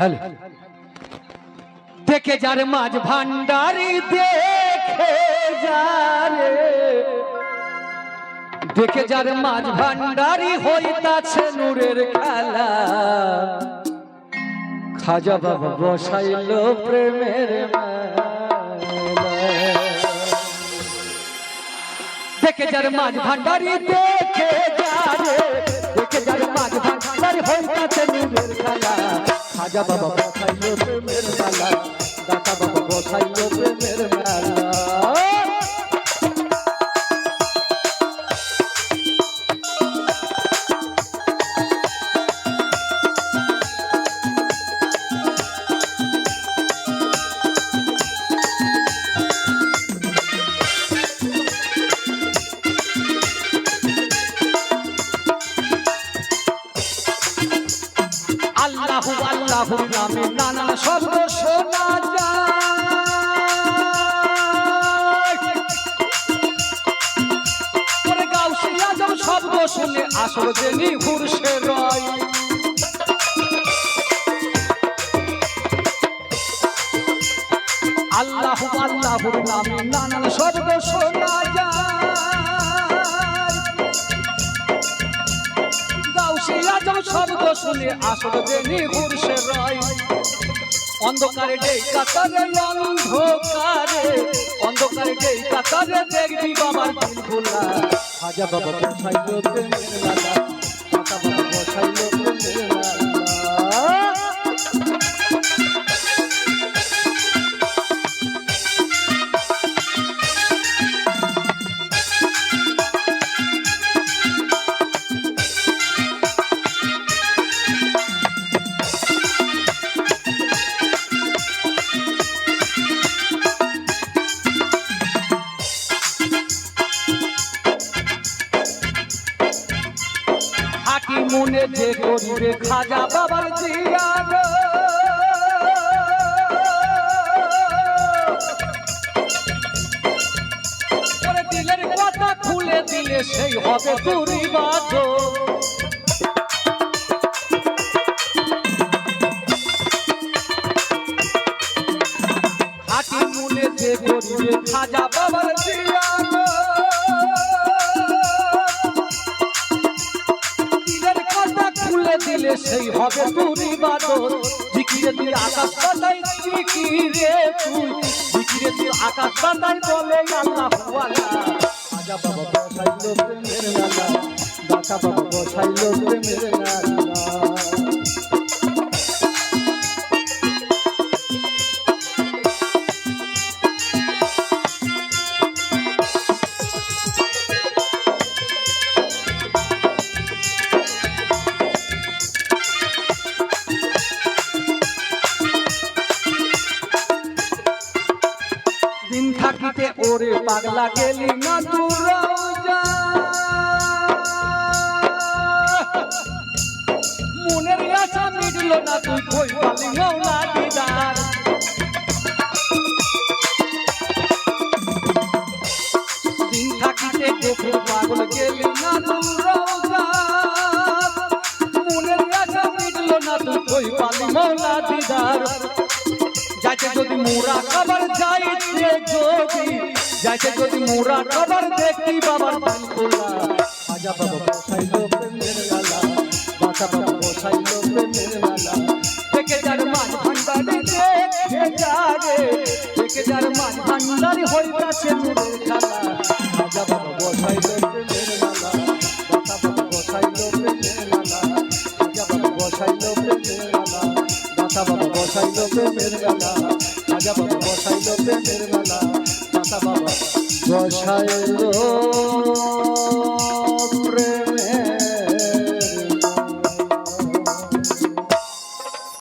Hello. দেখে যার মাঝ ভান্ডারি দেখে যারে। দেখে যার মাঝ ভান্ডারি হইতাছে নূরের খেলা। খাজা বাবা বসাইল প্রেমের। দেখে যার মাঝ ভান্ডারি দেখে যারে। দেখে যার মাঝ ভান্ডারি হইতাছে নূরের খেলা। খাজা বাবা আল্লাহু নামে নানা শব্দ শোনা যায়। গাউসি আজম শব্দ শুনে আসর জেনি ঘুরছে রয়। আল্লাহু আল্লাহুর নামে নানান শুনে আসল দেনি পুরুষে রয়। অন্ধকারে ডেই কাতারে অন্ধকারে। অন্ধকারে ডেই কাতারে দেখবি বাবার দিল খাজা বাবা বসাইল প্রেমের লালা খাজা বাবা বসাইল প্রেমের মনে যে করিবে খাজা বাবার জিয়ার খুলে দিলে সেই হবে তুরি বাদ হাকি মনে যে করিবে খাজা বাবার জিয়ার দিলে সেই হবে তুরি বাদর। জিকিরে তুই আকাশ বানাই জিকিরে তুই। জিকিরে তুই আকাশ বানাই বলে আল্লাহ আজা বাবা বসাইল প্রেমের দাতা বাবা বসাইল প্রেমের লালা ওরে পাগলা গেলি না দূর। মনের আশা মিটল না তুই কই পালি মৌলা দিদার। দিন থাকিতে দেখে পাগল গেলি না দূর যদি মোরা খাবার যাইতে যদি যাইতে যদি মোরা খাবার দেখি বাবার পান খোলা আজা বাবা বসাইল প্রেমের লালা বাসা বাবা বসাইল প্রেমের লালা দেখে যার মাঝ ভান্ডারে যারে, দেখে যার মাঝ ভান্ডারে নূরের খেলা। আজা বাবা বসাইল প্রেমের লালা বাসা বাবা বসাইল প্রেমের লালা আজা বাবা বসাইল প্রেমের লালা দাতা বাবা বসাইল প্রেমের গালা রাজা বাবা বসাইল প্রেমের গালা দাতা বাবা বসাইল